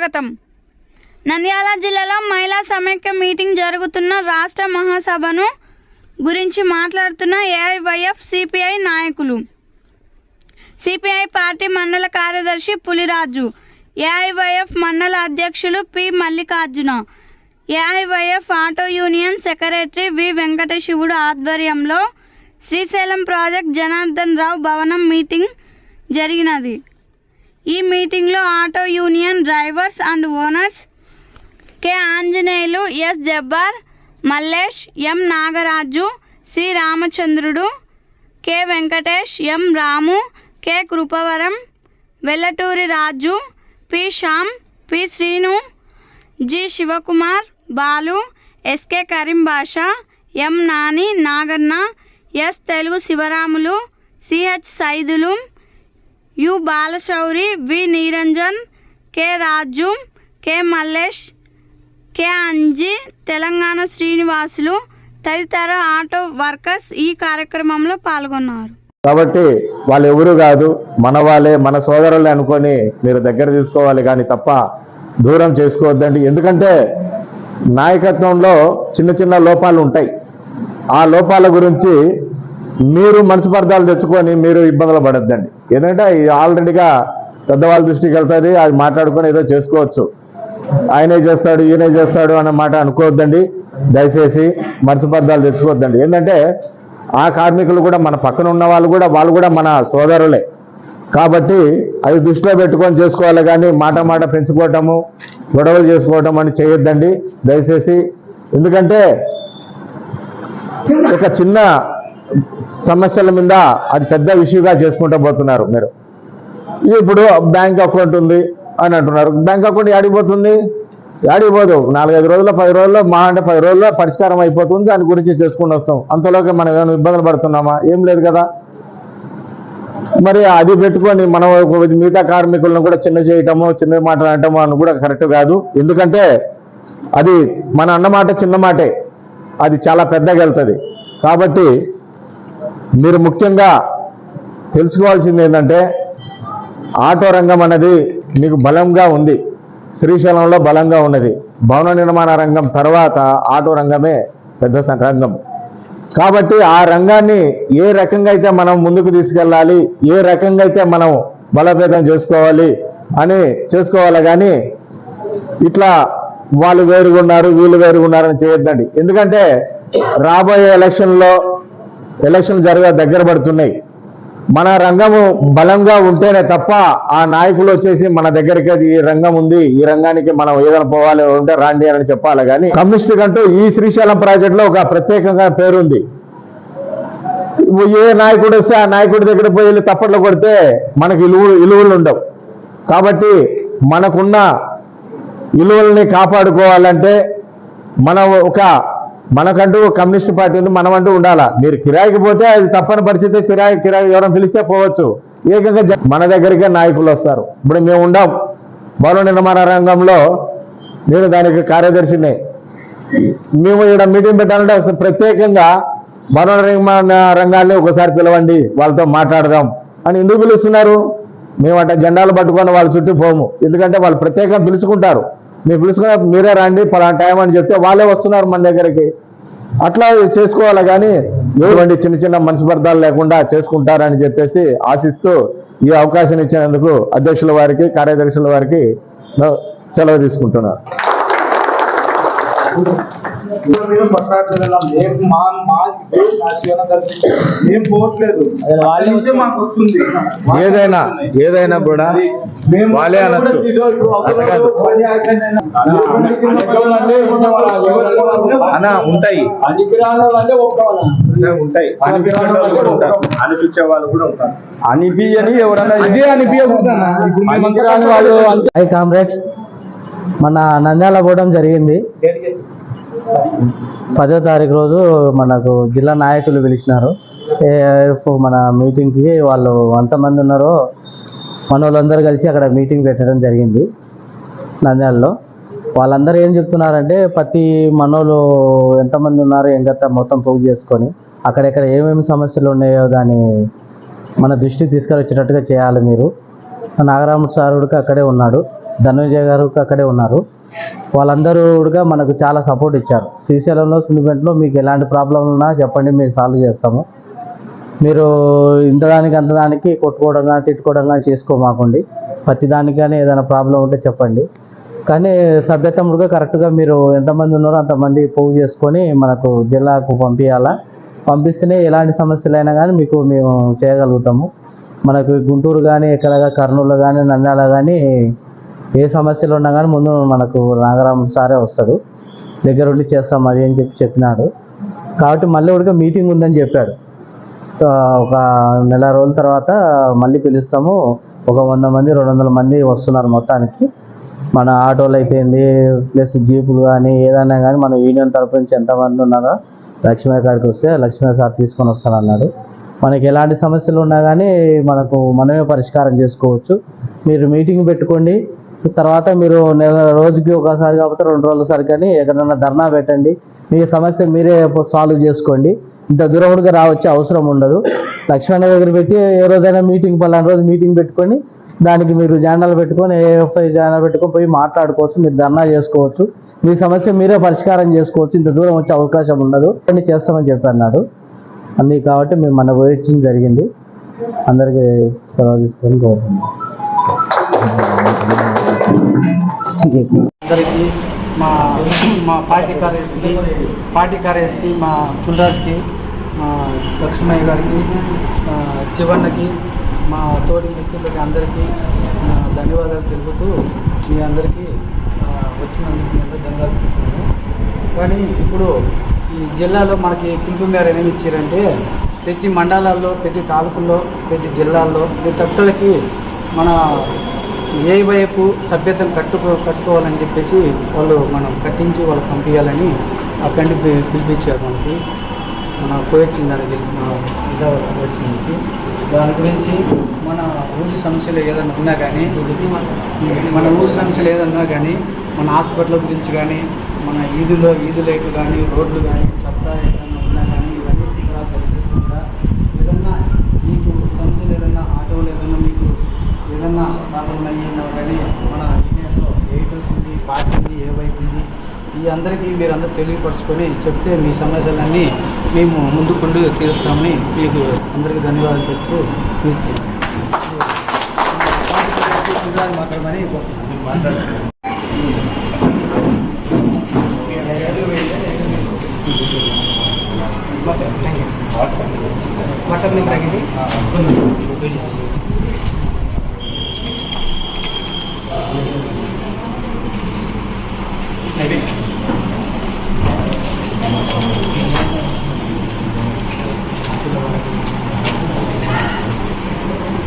స్వాగతం. నంద్యాల జిల్లాలో మహిళా సమైక్య మీటింగ్ జరుగుతున్న రాష్ట్ర మహాసభను గురించి మాట్లాడుతున్న ఏఐవైఎఫ్ సిపిఐ నాయకులు. సిపిఐ పార్టీ మండల కార్యదర్శి పులిరాజు ఏఐవైఎఫ్ మండల అధ్యక్షులు P Mallikarjuna AIYF auto union secretary V Venkatasivudu ఆధ్వర్యంలో శ్రీశైలం ప్రాజెక్ట్ జనార్దన్ రావు భవనం మీటింగ్ జరిగినది. ఈ మీటింగ్లో auto union drivers and owners K. Anjaneyulu S. Jabbar Mallesh M. Nagaraju C. Ramachandrudu K. Venkatesh M. Ramu K. Krupavaram Velluturi Raju P. Shyam P. Srinu G. Sivakumar Balu SK Karim Basha M. Nani Naganna S. Telugu Sivaramulu CH Saidulu U Balashowri V Niranjan K Raju K Mallesh K Anji Telangana Srinivasulu తదితర auto workers ఈ కార్యక్రమంలో పాల్గొన్నారు. కాబట్టి వాళ్ళు ఎవరు కాదు మన వాళ్ళే మన సోదరులే అనుకొని మీరు దగ్గర తీసుకోవాలి కానీ తప్ప దూరం చేసుకోవద్దండి. ఎందుకంటే నాయకత్వంలో చిన్న చిన్న లోపాలు ఉంటాయి. ఆ లోపాల గురించి మీరు మనసుపర్ధాలు తెచ్చుకొని మీరు ఇబ్బందులు పడద్దండి. ఎందుకంటే ఆల్రెడీగా పెద్దవాళ్ళ దృష్టికి వెళ్తుంది అది మాట్లాడుకొని ఏదో చేసుకోవచ్చు. ఆయనే చేస్తాడు ఈయనే చేస్తాడు అన్న మాట అనుకోవద్దండి. దయచేసి మనసుపర్ధాలు తెచ్చుకోవద్దండి. ఏంటంటే ఆ కార్మికులు కూడా మన పక్కన ఉన్న వాళ్ళు కూడా వాళ్ళు కూడా మన సోదరులే. కాబట్టి అది దృష్టిలో పెట్టుకొని చేసుకోవాలి కానీ మాట మాట పెంచుకోవటము గొడవలు చేసుకోవటం అని చేయొద్దండి. దయచేసి ఎందుకంటే ఒక చిన్న సమస్యల మీద అది పెద్ద ఇష్యూగా చేసుకుంటూ పోతున్నారు మీరు. ఇప్పుడు బ్యాంక్ అకౌంట్ ఉంది అని అంటున్నారు. బ్యాంక్ అకౌంట్ ఆడిపోతుంది ఆడిపోదు నాలుగైదు రోజుల్లో పది రోజుల్లో మా అంటే పది రోజుల్లో పరిష్కారం అయిపోతుంది. దాని గురించి చేసుకుని వస్తాం. అంతలోకి మనం ఏమైనా ఇబ్బందులు పడుతున్నామా? ఏం లేదు కదా. మరి అది పెట్టుకొని మనం మిగతా కార్మికులను కూడా చిన్న చేయటము చిన్న మాట్లాడటము అని కూడా కరెక్ట్ కాదు. ఎందుకంటే అది మన అన్నమాట చిన్న మాటే. అది చాలా పెద్దగా వెళ్తుంది. కాబట్టి మీరు ముఖ్యంగా తెలుసుకోవాల్సింది ఏంటంటే ఆటో రంగం అనేది మీకు బలంగా ఉంది. శ్రీశైలంలో బలంగా ఉన్నది. భవన నిర్మాణ రంగం తర్వాత ఆటో రంగమే పెద్ద రంగం. కాబట్టి ఆ రంగాన్ని ఏ రకంగా అయితే మనం ముందుకు తీసుకెళ్ళాలి ఏ రకంగా అయితే మనం బలోపేతం చేసుకోవాలి అని చేసుకోవాలి కానీ ఇట్లా వాళ్ళు వేరుగా ఉన్నారు వీళ్ళు వేరుగా చేయొద్దండి. ఎందుకంటే రాబోయే ఎలక్షన్లో ఎలక్షన్ జరగ దగ్గర పడుతున్నాయి. మన రంగము బలంగా ఉంటేనే తప్ప ఆ నాయకులు వచ్చేసి మన దగ్గరికి అది ఈ రంగం ఉంది ఈ రంగానికి మనం ఏదైనా పోవాలి ఉంటే రాండి అని చెప్పాలి కానీ కమ్యూనిస్ట్ కంటూ ఈ శ్రీశైలం ప్రాజెక్ట్లో ఒక ప్రత్యేకంగా పేరుంది. ఏ నాయకుడు వస్తే ఆ నాయకుడి దగ్గర పోయి వెళ్ళి తప్పట్లు కొడితే మనకి ఇలువలు ఇలువలు ఉండవు. కాబట్టి మనకున్న విలువల్ని కాపాడుకోవాలంటే మనం ఒక మనకంటూ కమ్యూనిస్ట్ పార్టీ ఉంది మనం అంటూ ఉండాలా? మీరు కిరాయికి పోతే అది తప్పని పరిస్థితి కిరాయి కిరాయి ఎవరైనా పిలిస్తే పోవచ్చు. ఏకంగా జ- మన దగ్గరికే నాయకులు వస్తారు. ఇప్పుడు మేము ఉండాం. భవన నిర్మాణ రంగంలో నేను దానికి కార్యదర్శిని. మేము ఇక్కడ మీటింగ్ పెట్టాలంటే ప్రత్యేకంగా భవన నిర్మాణ రంగాన్ని ఒకసారి పిలవండి వాళ్ళతో మాట్లాడదాం. అని ఎందుకు పిలుస్తున్నారు? మేము అంటే జెండాలు పట్టుకొని వాళ్ళ చుట్టూ పోము. ఎందుకంటే వాళ్ళు ప్రత్యేకంగా పిలుచుకుంటారు. మీరు పిలుచుకున్న మీరే రండి పలానా టైం అని చెప్తే వాళ్ళే వస్తున్నారు మన దగ్గరికి. అట్లా చేసుకోవాలి కానీ ఎటువంటి చిన్న చిన్న మనస్పర్ధాలు లేకుండా చేసుకుంటారని చెప్పేసి ఆశిస్తూ ఈ అవకాశం ఇచ్చినందుకు అధ్యక్షుల వారికి కార్యదర్శుల వారికి సెలవు తీసుకుంటున్నాను మేము కొట్లాడుతున్నాం మేము మా మా ఇదే నా జీవన దర్శనం మేము పోవట్లేదు వాళ్ళ నుంచే మాకు వస్తుంది మాకు ఏదైనా. ఏదైనా కూడా వాళ్ళే అనొచ్చు. ఇదో. అన్న ఉంటాయి. అనిపించే వాళ్ళు కూడా ఉంటారు. అనిపించే వాళ్ళు కూడా ఉంటారు అనిపియని ఎవరన్నా అదే అనిపించకుండా వాళ్ళు కామ్రేడ్ మన నంద్యాల పోవడం జరిగింది. పదో తారీఖు రోజు మనకు జిల్లా నాయకులు పిలిచినారు. ఏఐఎఫ్ మన మీటింగ్కి వాళ్ళు ఎంతమంది ఉన్నారో మన వాళ్ళందరూ కలిసి అక్కడ మీటింగ్ పెట్టడం జరిగింది నంద్యాలలో. వాళ్ళందరూ ఏం చెప్తున్నారంటే ప్రతి మనోళ్ళు ఎంతమంది ఉన్నారు ఏం మొత్తం పోగు చేసుకొని అక్కడెక్కడ ఏమేమి సమస్యలు ఉన్నాయో దాన్ని మన దృష్టికి తీసుకొచ్చేటట్టుగా చేయాలి మీరు. నాగరాముడు సారుడికి అక్కడే ఉన్నాడు ధనుంజయ గారు అక్కడే ఉన్నారు. వాళ్ళందరూ కూడా మనకు చాలా సపోర్ట్ ఇచ్చారు. శ్రీశైలంలో సున్నిపెంటలో మీకు ఎలాంటి ప్రాబ్లం ఉన్నా చెప్పండి మేము సాల్వ్ చేస్తాము. మీరు ఇంతదానికి అంతదానికి కొట్టుకోవడం కానీ తిట్టుకోవడం కానీ చేసుకోమాకండి ప్రతి దానికి కానీ ఏదైనా ప్రాబ్లం ఉంటే చెప్పండి. కానీ సభ్యతముడుగా కరెక్ట్గా మీరు ఎంతమంది ఉన్నారో అంతమంది పోగు చేసుకొని మనకు జిల్లాకు పంపించాలా పంపిస్తేనే ఎలాంటి సమస్యలైనా కానీ మీకు మేము చేయగలుగుతాము. మనకు గుంటూరు కానీ ఎక్కడ కర్నూలు కానీ నంద్యాల కానీ ఏ సమస్యలు ఉన్నా కానీ ముందు మనకు నాగరామ్ సారే వస్తాడు. దగ్గరుండి చేస్తాం అది అని చెప్పి చెప్పినాడు. కాబట్టి మళ్ళీ కూడా మీటింగ్ ఉందని చెప్పాడు. ఒక నెల రోజుల తర్వాత మళ్ళీ పిలుస్తాము. ఒక వంద మంది రెండు వందల మంది వస్తున్నారు మొత్తానికి. మన ఆటోలు అయితేంది ప్లస్ జీపులు కానీ ఏదైనా కానీ మన యూనియన్ తరపు నుంచి ఎంతమంది ఉన్నారో లక్ష్మీ కాడికి వస్తే లక్ష్మీ సార్ తీసుకొని వస్తానన్నాడు. మనకి ఎలాంటి సమస్యలు ఉన్నా కానీ మనకు మనమే పరిష్కారం చేసుకోవచ్చు. మీరు మీటింగ్ పెట్టుకోండి. తర్వాత మీరు నెల రోజుకి ఒకసారి కాకపోతే రెండు రోజులసారి కానీ ఎక్కడైనా ధర్నా పెట్టండి. మీ సమస్య మీరే సాల్వ్ చేసుకోండి. ఇంత దూరం రావచ్చే అవసరం ఉండదు. లక్ష్మణ దగ్గర పెట్టి ఏ రోజైనా మీటింగ్ పలానా రోజు మీటింగ్ పెట్టుకొని దానికి మీరు జానాలు పెట్టుకొని ఏఎఫ్ఐ జానాలు పెట్టుకొని పోయి మాట్లాడుకోవచ్చు మీరు ధర్నా చేసుకోవచ్చు. మీ సమస్య మీరే పరిష్కారం చేసుకోవచ్చు. ఇంత దూరం వచ్చే అవకాశం ఉండదు. అని చేస్తామని చెప్పి అన్నాడు అందుకే కాబట్టి మేము మన పోయించింది జరిగింది. అందరికీ సెలవు తీసుకొని కోరుతున్నాం అందరికీ మా మా పార్టీ కార్యదర్శికి పార్టీ కార్యదర్శికి మా కులరాజ్కి మా లక్ష్మయ్య గారికి శివన్నకి మా తోటి వ్యక్తులకి అందరికీ ధన్యవాదాలు తెలుపుతూ మీ అందరికీ వచ్చినందుకు ధన్యవాదాలు తెలుపుతున్నాను. కానీ ఇప్పుడు ఈ జిల్లాలో మనకి పిలుపు మేర ఏమేమి ఇచ్చారంటే ప్రతి మండలాల్లో ప్రతి తాలూకుల్లో ప్రతి జిల్లాల్లో ప్రతి ఒక్కరికి మన ఏ వైపు సభ్యతను కట్టుకో కట్టుకోవాలని చెప్పేసి వాళ్ళు మనం కట్టించి వాళ్ళు పంపించాలని అక్కడి పిలిపించారు మనకి. మన కోచింగ్ దానికి మన వచ్చింది దాని గురించి మన ఊరి సమస్యలు ఏదైనా ఉన్నా కానీ మన ఊరి సమస్యలు ఏదైనా కానీ మన హాస్పిటల్ గురించి కానీ మన ఈదులో ఈదు లైట్లు కానీ రోడ్లు కానీ చెత్త ఏదైనా ఉన్నా కానీ ఇవన్నీ శిఖరాలు తెలిసేసుకుంటా ఏదన్నా మీకు సమస్యలు ఏదైనా ఆటోలు ఏదైనా మీకు ఏదన్నా ప్రాబ్లం అయ్యిందో కానీ మన యూనియన్లో ఎయిటర్స్ ఉంది పార్టీ ఉంది ఏ వైపు ఉంది ఈ అందరికీ మీరు అందరూ తెలియపరచుకొని చెప్తే మీ సమస్యలన్నీ మేము ముందుకుంటూ తీరుస్తామని మీకు అందరికీ ధన్యవాదాలు చెప్తూ మాట్లాడమని వాట్సాప్ వాట్సాప్ నెంబర్ ఇది